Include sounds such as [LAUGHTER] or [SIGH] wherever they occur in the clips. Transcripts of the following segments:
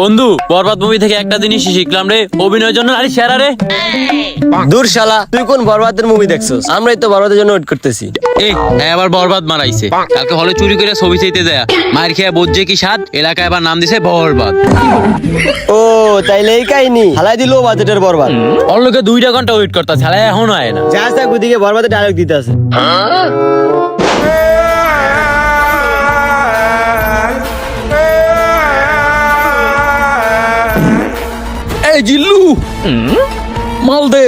বন্ধু বরবাদ মুভি থেকে একটা জিনিস শিখলাম রে অভিনয়ের জন্য আরে সেরা রে। দূর শালা তুই কোন বরবাদের মুভি দেখছস? আমরাই তো বরবাদের জন্য ওয়েট করতেছি। এই হ্যাঁ আবার বরবাদ মারাইছে। কালকে হলে চুরি করে ছবি চাইতে যায়। মার খেয়ে বোঝে কি স্বাদ? এলাকায় আবার নাম দিছে বরবাদ। ও তাইলে এই কাহিনী। হালাই দিল বাজেটের বরবাদ। ওর লোকে দুইটা ঘণ্টা ওয়েট করতে ছাড়া এখন আয় না। যা থাক ওদিকে বরবাদের ডায়লগ দিতে আছে। এই জিল্লু। মাল দে।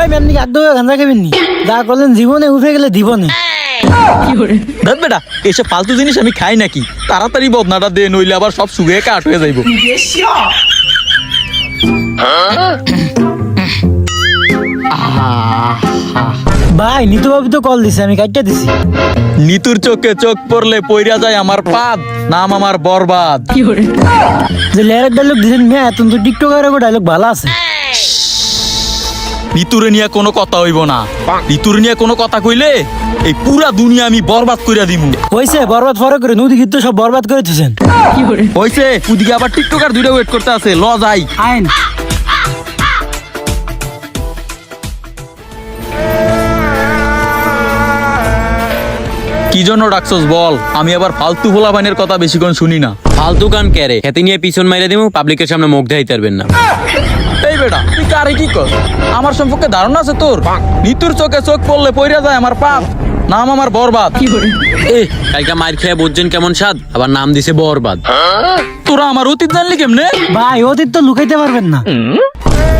এই ম্যামনি আদ্য গাঁজা খাবেন। নি যা করলেন জীবনে উঠে গেলে দিবনে। দাদ বেটা এসব ফালতু জিনিস আমি খাই নাকি? তাড়াতাড়ি বদনাটা দে নইলে আবার সব সুগে কাট হয়ে যাইব। ভাই নিতু বাবু তো কল দিছে আমি কাটটা দিছি। নিতুর চোখে চোখ পড়লে পইরা যায় আমার পাদ নাম আমার বরবাদ। যে লেয়ারের ডায়লগ দিছেন মিয়া এত তো টিকটকের ডায়লগ ভালো আছে। নিতুরে নিয়ে কোনো কথা হইব না। নিতুর নিয়ে কোনো কথা কইলে এই পুরা দুনিয়া আমি বরবাদ কইরা দিমু। হয়েছে বরবাদ ফরক করে নদী কিন্তু সব বরবাদ করে দিয়েছেন হইছে ওদিকে আবার টিকটকার দুইটা ওয়েট করতে আছে ল যাই। আইন। কি জন্য ডাকছস বল? আমি আবার ফালতু ভোলা বানের কথা বেশিক্ষণ শুনি না। ফালতু গান ক্যারে খেতে নিয়ে পিছন মাইরে দিমু পাবলিকের সামনে মুখ দেখাইতে পারবেন না। এই বেটা তুই কারে কি কর আমার সম্পর্কে ধারণা আছে তোর? নিতুর চোখে চোখ পড়লে পইরা যায় আমার পাপ। নাম আমার বরবাদ। এ কালকে মায়ের খেয়ে বুঝছেন কেমন স্বাদ? আবার নাম দিছে বরবাদ। তোরা আমার অতীত জানলি কেমনে? ভাই অতীত তো লুকাইতে পারবেন না।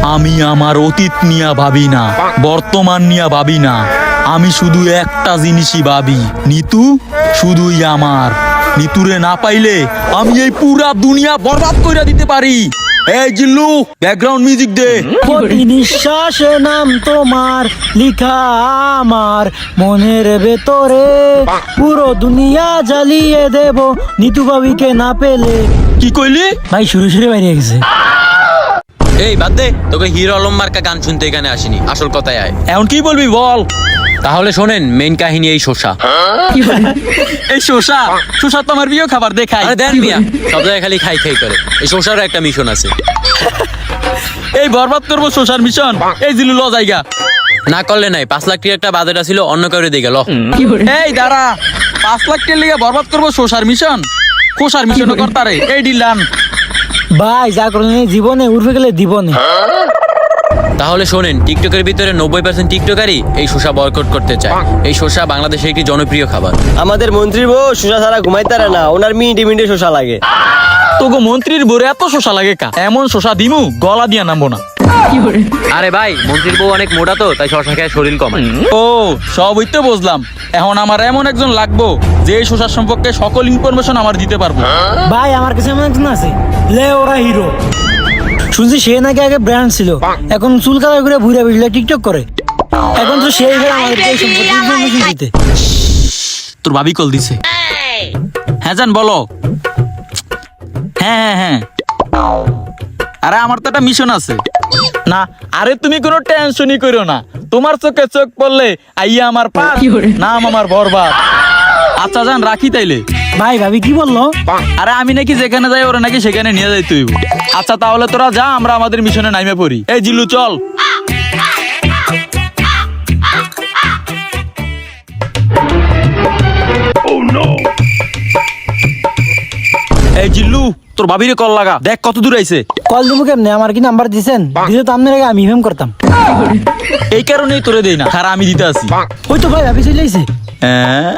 আমি আমার অতীত নিয়া ভাবি না বর্তমান নিয়া ভাবি না। আমি শুধু একটা জিনিসই ভাবি নিতু শুধুই আমার। নিতুরে না পাইলে আমি এই পুরা দুনিয়া বরবাদ কইরা দিতে পারি। এই জিল্লু ব্যাকগ্রাউন্ড মিউজিক দে। প্রতি নিঃশ্বাসে নাম তোমার লিখা আমার মনের ভেতরে। পুরো দুনিয়া জ্বালিয়ে দেব নিতু বাবিকে না পেলে। কি কইলি? ভাই শুরু শুরু বাইরে গেছে। এই বাদ দে। তোকে হিরো আলম মার্কা গান শুনতে এখানে আসিনি। আসল কথায় আয়। এখন কি বলবি বল? তাহলে শোনেন মেইন কাহিনী এই শোষা এই শোষা শোষা তো আমার প্রিয় খাবার দেখাই আরে দেন মিয়া সব জায়গায় খালি খাই খাই করে। এই শোষারও একটা মিশন আছে। এই বরবাদ করব শোষার মিশন এই জিলু ল জায়গা। না করলে নাই পাঁচ লাখ টাকা একটা বাজেট ছিল অন্য কাউরে দিয়ে গেল। এই দাঁড়া। পাঁচ লাখ টাকা লিগে বরবাদ করব শোষার মিশন খোসার মিশন করতারে। এই ডিলান ভাই যা করলেন এই জীবনে উঠবে গেলে দিবনে। তাহলে শোনেন টিকটকের ভিতরে নব্বই পার্সেন্ট টিকটকারই এই শোষা বয়কট করতে চায়। এই শোষা বাংলাদেশে একটি জনপ্রিয় খাবার। আমাদের মন্ত্রীর বউ শোষা ছাড়া ঘুমাইতে পারে না ওনার মিনিটে মিনিটে শোষা লাগে। তোগো মন্ত্রীর বোরে এত শোষা লাগে কা? এমন শোষা দিমু গলা দিয়া নামবো না। আরে ভাই মন্ত্রীর বউ অনেক মোটা তো তাই শশা খেয়ে শরীর কমায় ও সব হইতে বুঝলাম। এখন আমার এমন একজন লাগবো যে শোষার সম্পর্কে সকল ইনফরমেশন আমার দিতে পারব। ভাই আমার কাছে এমন একজন আছে লে ওরা হিরো। শুনছি সে নাকি আগে ব্র্যান্ড ছিল এখন চুল কালার করে ঘুরে বুঝলে টিকটক করে। এখন তো সেই ঘরে আমাদেরকে এই সম্পর্কে ইনফরমেশন দিতে। তোর ভাবি কল দিছে। হ্যাঁ জান বলো। হ্যাঁ হ্যাঁ হ্যাঁ। আরে আমার তো একটা মিশন আছে। না আরে তুমি কোনো টেনশনই করো না। তোমার চোখে চোখ পড়লে আইয়া আমার পা নাম আমার বরবাদ। আচ্ছা জান রাখি তাইলে। ভাই ভাবি কি বলল? আরে আমি নাকি যেখানে যাই ওরা নাকি সেখানে নিয়ে যাই তুই আচ্ছা তাহলে তোরা যা আমরা আমাদের মিশনে নাইমে পড়ি। এই জিলু চল। তোর ভাবিরে কল লাগা। দেখ কত দূর আইছে। কল দিব কেমনে? আমার কি নাম্বার দিছেন? দিলে তো আপনার আগে আমি ফেম করতাম। এই কারণেই তোরে দেই না খারা আমি দিতে আসি ওই তো ভাই ভাবি চলে আইছে। হ্যাঁ?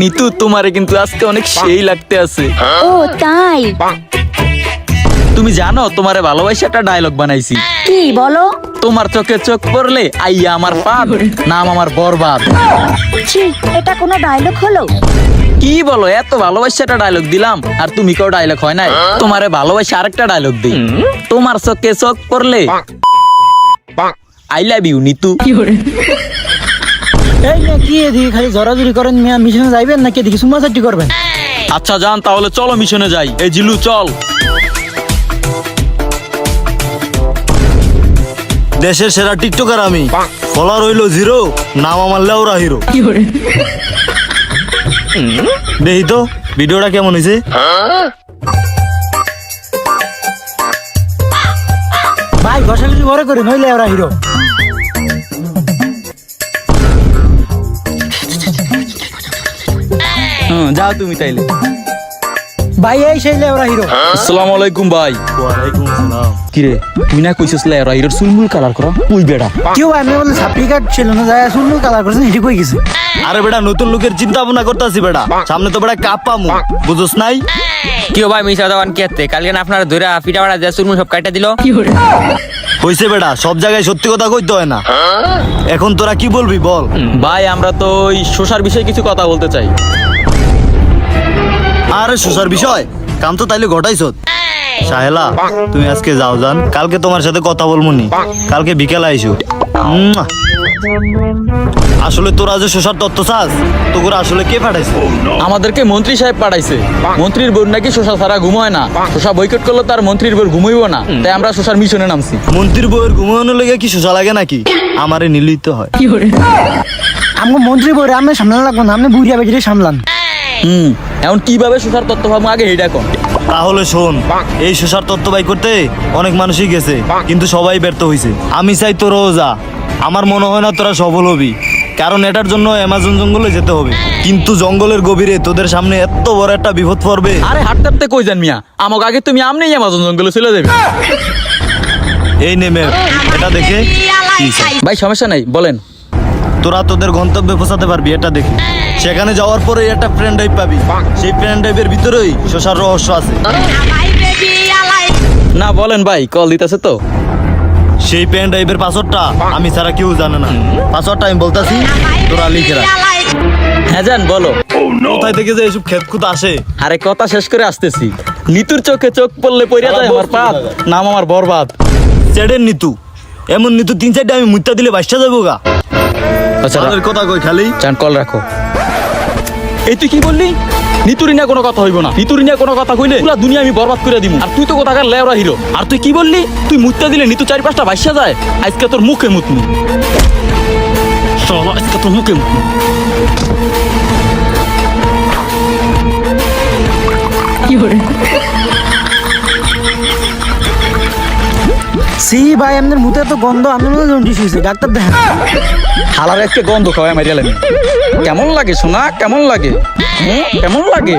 নিতু তোমারে কিন্তু আজকে অনেক সেই লাগতে আছে। ও তাই? তুমি জানো তোমারে ভালোবাসে একটা ডায়লগ বানাইছি। কি বলো? তোমার চোখে চোখ পড়লে আইয়া আমার পাপ নাম আমার বরবাদ। ছি এটা কোনো ডায়লগ হলো? কি বলো এত ভালোবাসা একটা ডায়লগ দিলাম আর তুমি কেউ ডায়লগ হয় নাই। তোমারে ভালোবাসা আরেকটা ডায়লগ দিই। তোমার চোখে চোখ পড়লে আই লাভ ইউ নিতু। এই না কি এদিকে খালি জড়াজড়ি করেন মিয়া মিশনে যাইবেন নাকি এদিকে সুমাছাটি করবেন? আচ্ছা যান তাহলে চলো মিশনে যাই। এই জিলু চল। দেশের সেরা টিকটকার আমি। ফলার হইল জিরো নাম আমার লেওরা হিরো। দেখি তো ভিডিওটা কেমন হয়েছে? ভাই ঘষাঘষি ঘরে করে নইলে ওরা হিরো। হুম যাও তুমি তাইলে। ভাই এই সেই ওরা হিরো। আসসালামু আলাইকুম ভাই। ওয়ালাইকুম আসসালাম কিরে তুই না কইছিস লেরা এর চুলমুল কালার করা? বেড়া কেউ আমি বলে সাপ্লি কার্ড ছিল না যায় কালার কই গেছে? আরে বেটা নতুন লোকের চিন্তা ভাবনা করতেছি বেটা। সামনে তো বেটা কাপ পামু বুঝোস নাই? কি ভাই মিশা দেওয়ান কি আছে কালকে না আপনার ধরে পিঠা বাড়া দিয়ে চুরমু সব কাটা দিল? হইছে? বেটা সব জায়গায় সত্যি কথা কইতে হয় না। এখন তোরা কি বলবি বল? ভাই আমরা তো ওই শোষার বিষয়ে কিছু কথা বলতে চাই। আরে শোষার বিষয় কাম তো তাইলে ঘটাইছ সাহেলা তুমি আজকে যাও জান কালকে তোমার সাথে কথা বলব নি। কালকে বিকেলে আইসো। আসলে তোরা যে শোষার তত্ত্ব চাস তোগুলো আসলে কে পাঠাইছে? আমাদেরকে মন্ত্রী সাহেব পাঠাইছে। মন্ত্রীর বোর নাকি শোষা ছাড়া ঘুমোয় না। শোষা বৈকট করলে তার মন্ত্রীর বোর ঘুমাইব না। তাই আমরা শোষার মিশনে নামছি। মন্ত্রীর বউয়ের ঘুমানোর লেগে কি শোষা লাগে নাকি? আমারে নিলিত হয়। আমাকে মন্ত্রী বই আমি সামলান লাগবো না আপনি বুড়িয়া বেজরে সামলান। হুম। এখন কীভাবে শোষার তত্ত্ব ভাবো আগে এইটা কর তাহলে শোন এই শোষার তত্ত্ব বাই করতে অনেক মানুষই গেছে কিন্তু সবাই ব্যর্থ হয়েছে আমি চাই তোরও যা আমার মনে হয় না তোরা সফল হবি কারণ এটার জন্য অ্যামাজন জঙ্গলে যেতে হবে। কিন্তু জঙ্গলের গভীরে তোদের সামনে এত বড় একটা বিপদ পড়বে। আরে হাঁটতে হাঁটতে কই যান মিয়া? আমাকে আগে তুমি আমনেই অ্যামাজন জঙ্গলে চলে যাবে। এই নেমে এটা দেখে ভাই সমস্যা নাই বলেন। তোরা তোদের গন্তব্যে পৌঁছাতে পারবি এটা দেখে। সেখানে যাওয়ার পরে একটা ফ্রেন্ড ড্রাইভ পাবি। সেই ফ্রেন্ড ড্রাইভের ভিতরেই শোষার রহস্য আছে। না বলেন ভাই কল দিতেছে তো। সেই পেন ড্রাইভের পাসওয়ার্ডটা আমি ছাড়া কেউ জানে না। পাসওয়ার্ডটা আমি বলতাছি তোরা লিখে রাখ। হ্যাঁ যান বলো। কোথায় থেকে যে এইসব খেত খুত আসে? আরে কথা শেষ করে আসতেছি। নিতুর চোখে চোখ পড়লে পড়িয়া যায় আমার পাত নাম আমার বরবাদ। চেডের নিতু। এমন নিতু তিন চারটে আমি মুত্তা দিলে বাসটা যাব গা। আচ্ছা কথা কই খালি। চান কল রাখো। এই তুই কি বললি? নিতুরি নিয়ে কোনো কথা হইব না। নিতুরি নিয়ে কোনো কথা কইলে পুরা দুনিয়া আমি বরবাদ করে দিব আর তুই তো কোথাকার লেওরা হিরো। আর তুই কি বললি? তুই মুত্তা দিলে নিতু চারি পাঁচটা বাইসা যায়, আজকে তোর মুখে মুতনি চল, আজকে তোর মুখে মুতনু সি ভাই আপনার মুখে তো গন্ধ আপনার মধ্যে জন্ডিস হয়েছে ডাক্তার দেখেন হালার একটা গন্ধ খাওয়াই মারিয়ালাম কেমন লাগে শোনা কেমন লাগে? হুম, কেমন লাগে?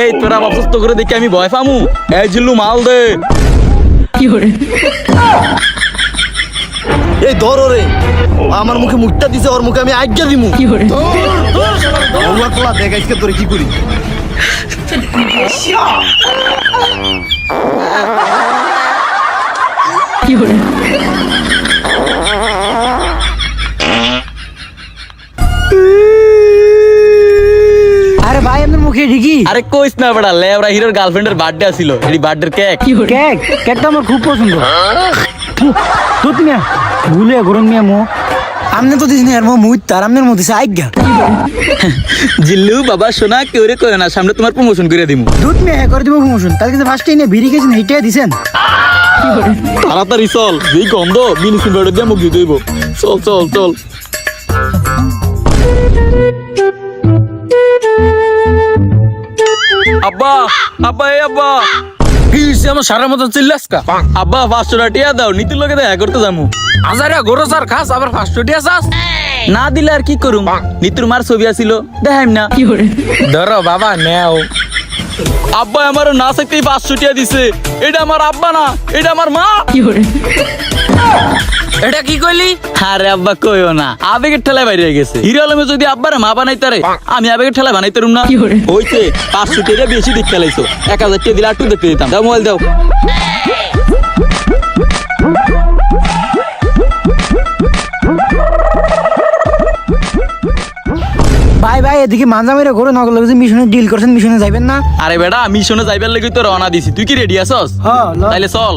এই তোরা অসুস্থ করে দেখি আমি ভয় পামু। এই জিল্লু মাল দে। এই ধর রে আমার মুখে মুখটা দিছে ওর মুখে আমি আজ্ঞা দিমু। ওগুলা তোলা দেখ আজকে তোরে কি করি? আরে ভাই আপনার মুখে ঠিকই আরে কইস না বেড়া লেবরা হিরোর গার্লফ্রেন্ডের বার্থডে আছিল। এটি বার্থডের কেক কেক কেকটা আমার খুব পছন্দ। তুত মিয়া ভুলে গরম মিয়া মো। আপনি তো দিস এর মো মুইত তার আপনার মধ্যে আজ্ঞা। জিল্লু বাবা সোনা কেউ রে করে না সামনে তোমার প্রমোশন করে দিমু। দুধ মিয়া করে দিব প্রমোশন কালকে যে ফার্স্টে নিয়ে বিড়ি খেয়েছেন হেঁটে দিছেন। তাড়াতাড়ি চল যেই গন্ধ মিনিসিন বেড়ে দিয়ে মুখ দিয়ে দইব চল চল চল। আব্বা আব্বা এই আব্বা। কি হইছে আমার সারা মতন চিল্লাস কা আব্বা পাঁচশো টিয়া দাও নীতির লোকে দেখা করতে যামু। আজারে গরো স্যার খাস আবার ফার্স্ট টিয়া চাস। না দিলে আর কি করুম? নিতুর মার ছবি আসিল দেখাইম না। ধরো বাবা নেও। আব্বা আমার না চাইতেই পাঁচশো টিয়া দিছে। এটা আমার আব্বা না এটা আমার মা। এটা কি কইলি? আরে আব্বা কইও না। আবেগের ঠেলায় বাইরে গেছে। হিরো আলমে যদি আব্বারে মা বানাইতারে আমি আবেগের ঠেলায় বানাইতে রুম না। হইছে পাঁচশো টিয়া বেশি দিক খেলাইছো এক হাজার টিয়া দিলে আটটু দেখতে দিতাম। দাও মোবাইল দাও। ভাই ভাই এদিকে মাঞ্জা মেরে ঘুরে নগর লোক মিশনে ডিল করছেন মিশনে যাবেন না? আরে বেটা মিশনে যাইবার লাগি তো রওনা দিছি। তুই কি রেডি আছস? হ্যাঁ। তাইলে চল।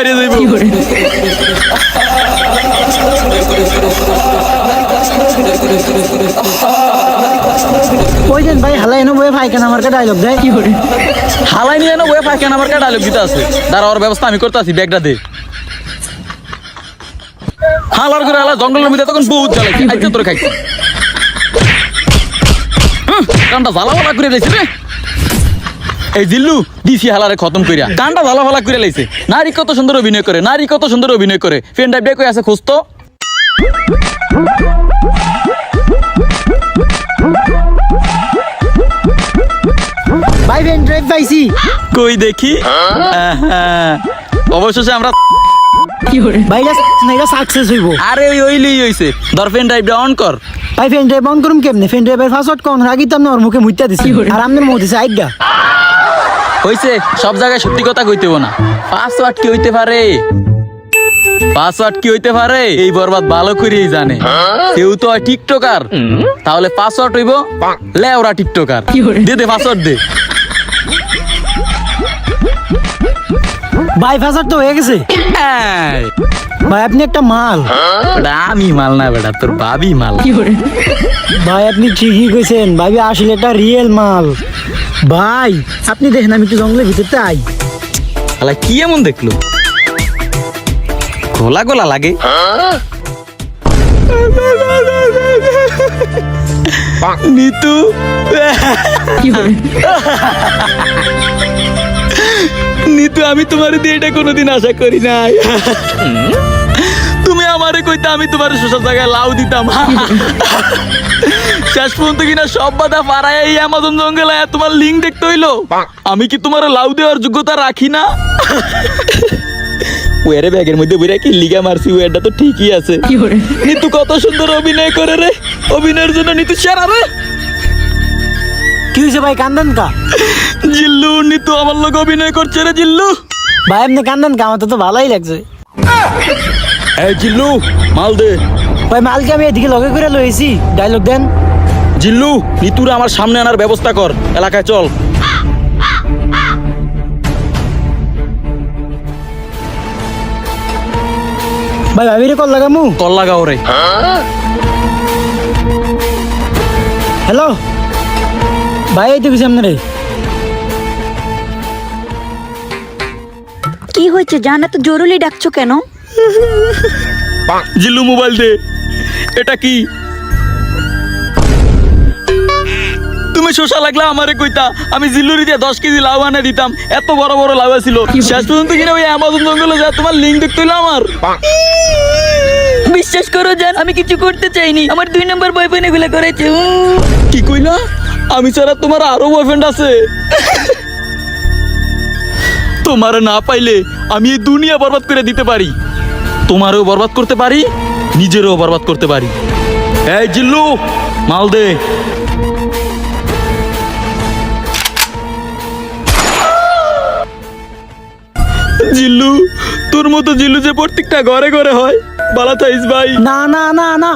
বাইরে যাইব ওই দেন ভাই হালাই বয়ে ফাইকান আমার ডায়লগ দেয়। কি করে হালাই নিয়ে না আমার কাছে ডায়লগ দিতে আছে। দাঁড়া ওর ব্যবস্থা আমি করতে আছি ব্যাগটা দে। হালার করে হালা জঙ্গলের মধ্যে তখন বহুত জ্বালাই খাইতে তোর খাইছে হুঁ, কানটা জ্বালা করে লাইছে রে। এই জিল্লু ডিসি হালারে খতম করিয়া কানটা ভালো ভালো করে লাইছে। নারী কত সুন্দর অভিনয় করে নারী কত সুন্দর অভিনয় করে। ফ্রেন্ড ডাইভ কই আছে খুঁজতো ভাই ভেন ড্রাইভ পাইছি। কই দেখি? আহা, অবশেষে আমরা ভাই এটা না সাকসেস হইব। আরে ওই ওইলেই হইছে। ধর ফ্রেন্ড ডাইভটা অন কর। ভাই ফেন ড্রাইভ অন করুম কেমনে? ফেন ড্রাইভের পাসওয়ার্ড কোন রাগি তো আপনি ওর মুখে মুইতা দিছি। আর আপনার মুখ দিছে আইগা হইছে সব জায়গায় সত্যি কথা কইতেব না। পাসওয়ার্ড কি হইতে পারে? পাসওয়ার্ড কি হইতে পারে? এই বরবাদ ভালো করেই জানে। কেউ তো হয় টিকটকার। তাহলে পাসওয়ার্ড হইব লেওরা টিকটকার। দে দে পাসওয়ার্ড দে। ভাই পাসওয়ার্ড তো হয়ে গেছে। ভাই আপনি একটা মাল। আমি মাল না বেটা তোর বাবি মাল। ভাই আপনি ঠিকই কইছেন। ভাই আসলে এটা রিয়েল মাল। ভাই আপনি দেখেন আমি একটু জঙ্গলের ভিতরতে আই শালা কি এমন দেখল? গোলা গোলা লাগে। নিতু। নিতু আমি তোমার দিয়ে এটা কোনোদিন আশা করি নাই। আমারে কইতে আমি তোমার শোষার জায়গায় লাউ দিতাম। [LAUGHS] শেষ পর্যন্ত কিনা সব বাধা পাড়ায় এই অ্যামাজন জঙ্গলে তোমার লিঙ্ক দেখতে হইল? আমি কি তোমার লাউ দেওয়ার যোগ্যতা রাখি না? [LAUGHS] ওয়ারে ব্যাগের মধ্যে বইরা কি লিগা মারছি ওয়ারটা তো ঠিকই আছে। নিতু কত সুন্দর অভিনয় করে রে। অভিনয়ের জন্য নিতু সেরা রে। কি হয়েছে ভাই কান্দেন কা? জিল্লু নিতু আমার লোক অভিনয় করছে রে জিল্লু। ভাই আপনি কান্দেন কা? আমার তো তো ভালোই লাগছে। [LAUGHS] এই জিল্লু মাল দে। ভাই মালকে আমি এদিকে লগে করে লইছি ডায়লগ দেন। জিল্লু নিতুরা আমার সামনে আনার ব্যবস্থা কর। এলাকায় চল। ভাই ভাবিরে কল লাগামু? কল লাগাও রে। হ্যালো? ভাই এই কিছু আপনারে। কি হয়েছে? জানা তো জরুরি ডাকছো কেন? জিল্লু মোবাইল দে। এটা কি? তুমি শোষা লাগলা আমারে কইতা আমি জিল্লুরি দিয়ে দশ কেজি লাউ আনে দিতাম এত বড় বড় লাউ ছিল শেষ পর্যন্ত কিনা ওই অ্যামাজন জঙ্গলে যা তোমার লিঙ্ক দেখতে হইল আমার। বিশ্বাস করো জান আমি কিছু করতে চাইনি। আমার দুই নম্বর বয়ফ্রেন্ড এগুলো করেছে কি কইলা? আমি ছাড়া তোমার আরও বয়ফ্রেন্ড আছে। তোমার না পাইলে আমি এই দুনিয়া বরবাদ করে দিতে পারি। তোমারও বরবাদ করতে পারি, নিজেরও বরবাদ করতে পারি। এই জিল্লু, মাল দে। জিল্লু, তোর মতো জিল্লু যে প্রত্যেকটা ঘরে ঘরে হয়, বালা থাইস ভাই। না না না না